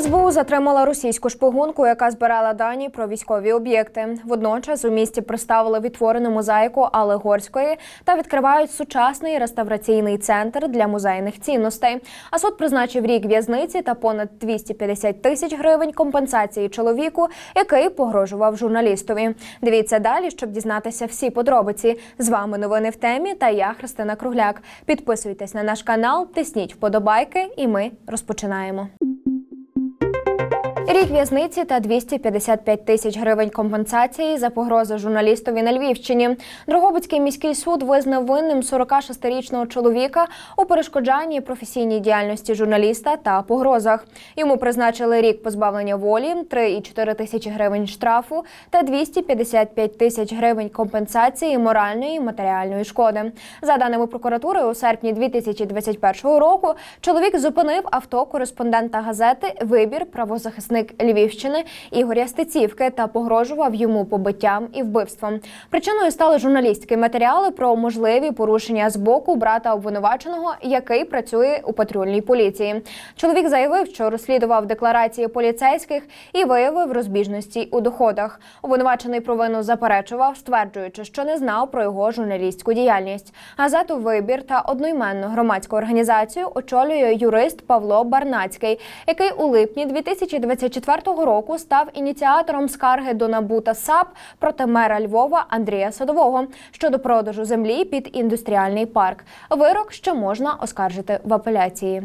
СБУ затримала російську шпигунку, яка збирала дані про військові об'єкти. Водночас у місті представили відтворену мозаїку Алегорської та відкривають сучасний реставраційний центр для музейних цінностей. А суд призначив рік в'язниці та понад 250 тисяч гривень компенсації чоловіку, який погрожував журналістові. Дивіться далі, щоб дізнатися всі подробиці. З вами новини в темі та я Христина Кругляк. Підписуйтесь на наш канал, тисніть вподобайки, і ми розпочинаємо. Рік в'язниці та 255 тисяч гривень компенсації за погрози журналістові на Львівщині. Дрогобицький міський суд визнав винним 46-річного чоловіка у перешкоджанні професійній діяльності журналіста та погрозах. Йому призначили рік позбавлення волі, 3,4 тисячі гривень штрафу та 255 тисяч гривень компенсації моральної і матеріальної шкоди. За даними прокуратури, у серпні 2021 року чоловік зупинив авто кореспондента газети Вибір правозахисник Львівщини Ігоря Стецівки та погрожував йому побиттям і вбивством. Причиною стали журналістські матеріали про можливі порушення з боку брата обвинуваченого, який працює у патрульній поліції. Чоловік заявив, що розслідував декларації поліцейських і виявив розбіжності у доходах. Обвинувачений провину заперечував, стверджуючи, що не знав про його журналістську діяльність. Газету Вибір та одноіменну громадську організацію очолює юрист Павло Барнацький, який у липні 2024 року став ініціатором скарги до НАБУ та САП проти мера Львова Андрія Садового щодо продажу землі під індустріальний парк. Вирок що можна оскаржити в апеляції.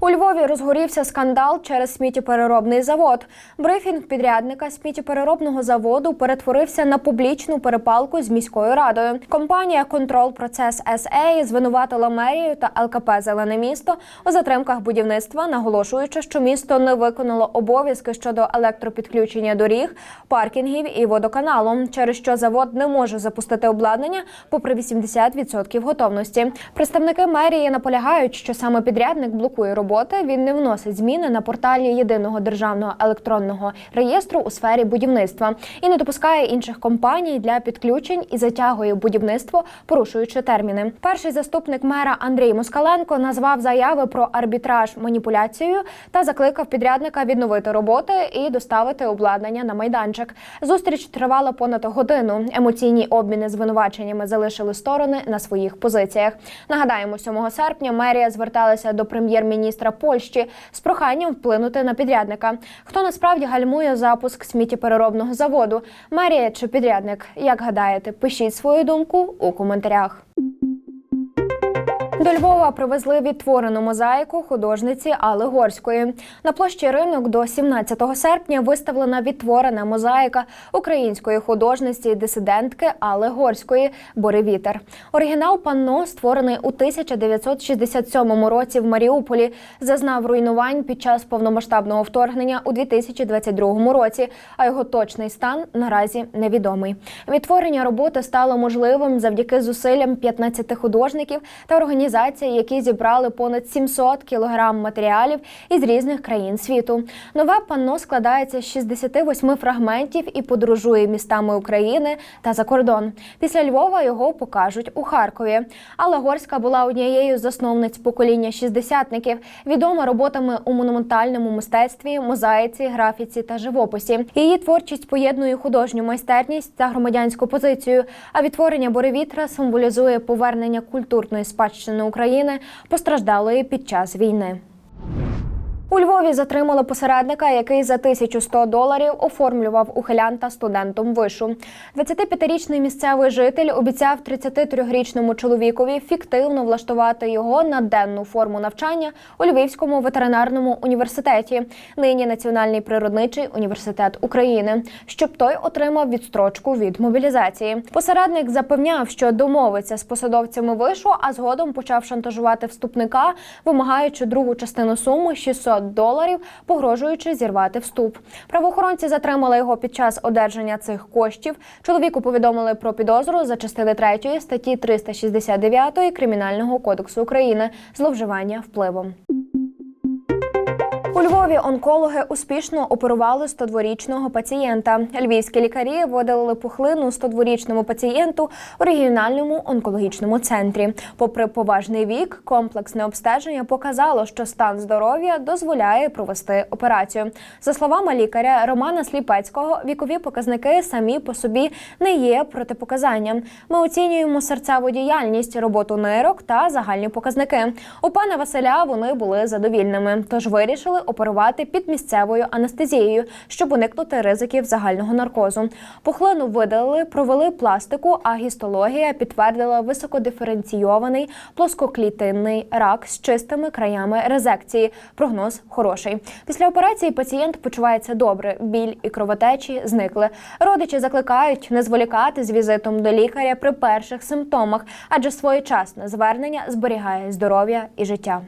У Львові розгорівся скандал через сміттєпереробний завод. Брифінг підрядника сміттєпереробного заводу перетворився на публічну перепалку з міською радою. Компанія Контрол Процес СА звинуватила мерію та ЛКП Зелене місто у затримках будівництва, наголошуючи, що місто не виконало обов'язки щодо електропідключення доріг, паркінгів і водоканалу, через що завод не може запустити обладнання попри 80% готовності. Представники мерії наполягають, що саме підрядник блокує роботу роботи він не вносить зміни на порталі єдиного державного електронного реєстру у сфері будівництва і не допускає інших компаній для підключень і затягує будівництво, порушуючи терміни. Перший заступник мера Андрій Москаленко назвав заяви про арбітраж маніпуляцією та закликав підрядника відновити роботи і доставити обладнання на майданчик. Зустріч тривала понад годину. Емоційні обміни звинуваченнями залишили сторони на своїх позиціях. Нагадаємо, 7 серпня мерія зверталася до прем'єр-міністра міністра Польщі з проханням вплинути на підрядника. Хто насправді гальмує запуск сміттєпереробного заводу? Мерія чи підрядник? Як гадаєте, пишіть свою думку у коментарях. До Львова привезли відтворену мозаїку художниці Алли Горської. На площі ринок до 17 серпня виставлена відтворена мозаїка української художниці дисидентки Алли Горської Боревітер. Оригінал панно створений у 1967 році в Маріуполі. Зазнав руйнувань під час повномасштабного вторгнення у 2022 році. А його точний стан наразі невідомий. Відтворення роботи стало можливим завдяки зусиллям 15 художників та організацій організації, які зібрали понад 700 кілограм матеріалів із різних країн світу. Нове панно складається з 68 фрагментів і подорожує містами України та за кордон. Після Львова його покажуть у Харкові. Алла Горська була однією з засновниць покоління шістдесятників, відома роботами у монументальному мистецтві, мозаїці, графіці та живописі. Її творчість поєднує художню майстерність та громадянську позицію. А відтворення буревітра символізує повернення культурної спадщини України, постраждалої під час війни. У Львові затримали посередника, який за 1100 доларів оформлював ухилянта студентом вишу. 25-річний місцевий житель обіцяв 33-річному чоловікові фіктивно влаштувати його на денну форму навчання у Львівському ветеринарному університеті, нині Національний природничий університет України, щоб той отримав відстрочку від мобілізації. Посередник запевняв, що домовиться з посадовцями вишу, а згодом почав шантажувати вступника, вимагаючи другу частину суми 600 доларів, погрожуючи зірвати вступ. Правоохоронці затримали його під час одержання цих коштів. Чоловіку повідомили про підозру за частини 3 статті 369 кримінального кодексу України зловживання впливом. У Львові онкологи успішно оперували 102-річного пацієнта. Львівські лікарі видалили пухлину 102-річному пацієнту у регіональному онкологічному центрі. Попри поважний вік, комплексне обстеження показало, що стан здоров'я дозволяє провести операцію. За словами лікаря Романа Сліпецького, вікові показники самі по собі не є протипоказанням. Ми оцінюємо серцеву діяльність, роботу нирок та загальні показники. У пана Василя вони були задовільними, тож вирішили оперувати під місцевою анестезією, щоб уникнути ризиків загального наркозу. Пухлину видалили, провели пластику, а гістологія підтвердила високодиференційований плоскоклітинний рак з чистими краями резекції. Прогноз хороший. Після операції пацієнт почувається добре. Біль і кровотечі зникли. Родичі закликають не зволікати з візитом до лікаря при перших симптомах, адже своєчасне звернення зберігає здоров'я і життя.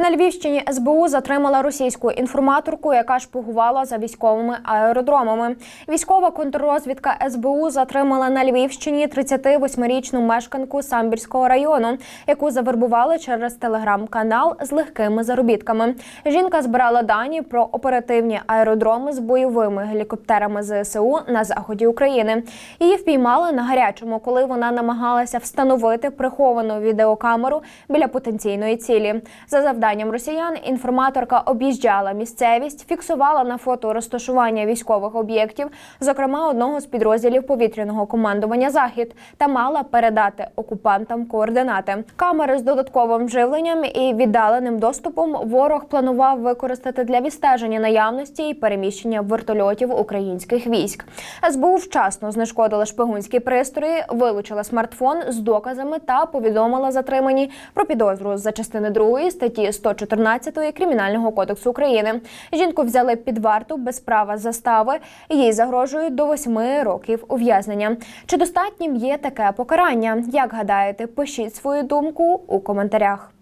На Львівщині СБУ затримала російську інформаторку, яка шпигувала за військовими аеродромами. Військова контррозвідка СБУ затримала на Львівщині 38-річну мешканку Самбірського району, яку завербували через телеграм-канал з легкими заробітками. Жінка збирала дані про оперативні аеродроми з бойовими гелікоптерами ЗСУ на заході України. Її впіймали на гарячому, коли вона намагалася встановити приховану відеокамеру біля потенційної цілі. За завданням росіян інформаторка об'їжджала місцевість, фіксувала на фото розташування військових об'єктів, зокрема одного з підрозділів повітряного командування Захід, та мала передати окупантам координати. Камери з додатковим живленням і віддаленим доступом ворог планував використати для відстеження наявності і переміщення вертольотів українських військ. СБУ вчасно знешкодила шпигунські пристрої, вилучила смартфон з доказами та повідомила затримані про підозру за частини 2 статті 114 Кримінального кодексу України. Жінку взяли під варту без права застави. Їй загрожують до 8 років ув'язнення. Чи достатнім є таке покарання? Як гадаєте, пишіть свою думку у коментарях.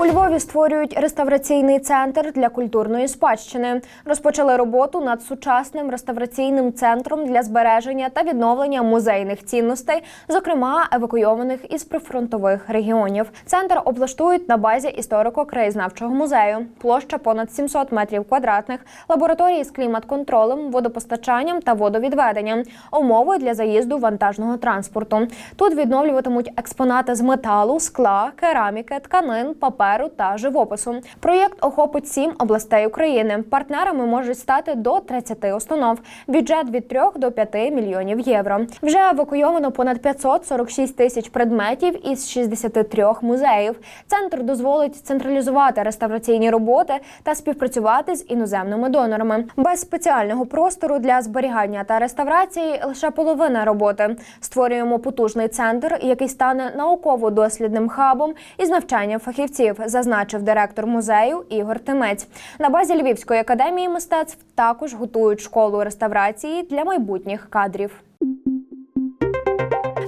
У Львові створюють реставраційний центр для культурної спадщини. Розпочали роботу над сучасним реставраційним центром для збереження та відновлення музейних цінностей, зокрема евакуйованих із прифронтових регіонів. Центр облаштують на базі історико-краєзнавчого музею. Площа понад 700 метрів квадратних, лабораторії з клімат-контролем, водопостачанням та водовідведенням, умови для заїзду вантажного транспорту. Тут відновлюватимуть експонати з металу, скла, кераміки, тканин, паперу та живопису. Проєкт охопить сім областей України. Партнерами можуть стати до 30 установ. Бюджет від 3 до 5 мільйонів євро. Вже евакуйовано понад 546 тисяч предметів із 63 музеїв. Центр дозволить централізувати реставраційні роботи та співпрацювати з іноземними донорами. Без спеціального простору для зберігання та реставрації лише половина роботи. Створюємо потужний центр, який стане науково-дослідним хабом із навчанням фахівців, зазначив директор музею Ігор Тимець. На базі Львівської академії мистецтв також готують школу реставрації для майбутніх кадрів.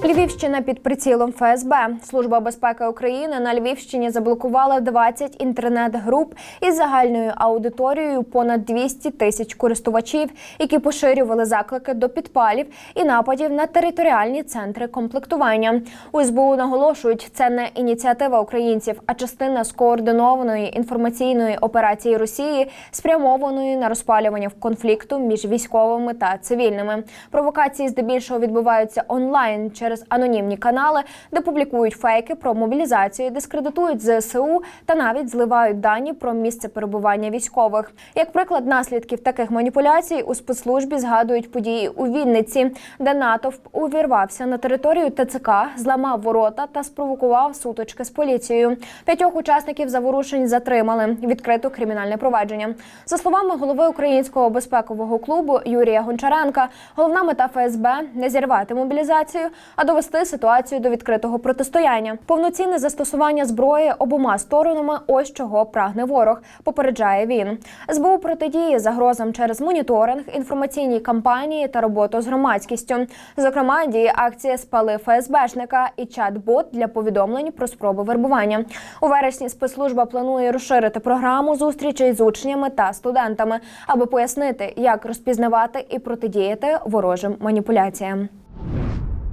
Львівщина під прицілом ФСБ. Служба безпеки України на Львівщині заблокувала 20 інтернет-груп із загальною аудиторією понад 200 тисяч користувачів, які поширювали заклики до підпалів і нападів на територіальні центри комплектування. У СБУ наголошують, це не ініціатива українців, а частина скоординованої інформаційної операції Росії, спрямованої на розпалювання конфлікту між військовими та цивільними. Провокації здебільшого відбуваються онлайн через анонімні канали, де публікують фейки про мобілізацію, дискредитують ЗСУ та навіть зливають дані про місце перебування військових. Як приклад наслідків таких маніпуляцій у спецслужбі згадують події у Вінниці, де натовп увірвався на територію ТЦК, зламав ворота та спровокував сутички з поліцією. П'ятьох учасників заворушень затримали. Відкрито кримінальне провадження. За словами голови українського безпекового клубу Юрія Гончаренка, головна мета ФСБ не зірвати мобілізацію, довести ситуацію до відкритого протистояння. Повноцінне застосування зброї обома сторонами. Ось чого прагне ворог. Попереджає він. СБУ протидіє загрозам через моніторинг, інформаційні кампанії та роботу з громадськістю. Зокрема, діє акція Спали ФСБшника і чат-бот для повідомлень про спроби вербування. У вересні спецслужба планує розширити програму зустрічей з учнями та студентами, аби пояснити, як розпізнавати і протидіяти ворожим маніпуляціям.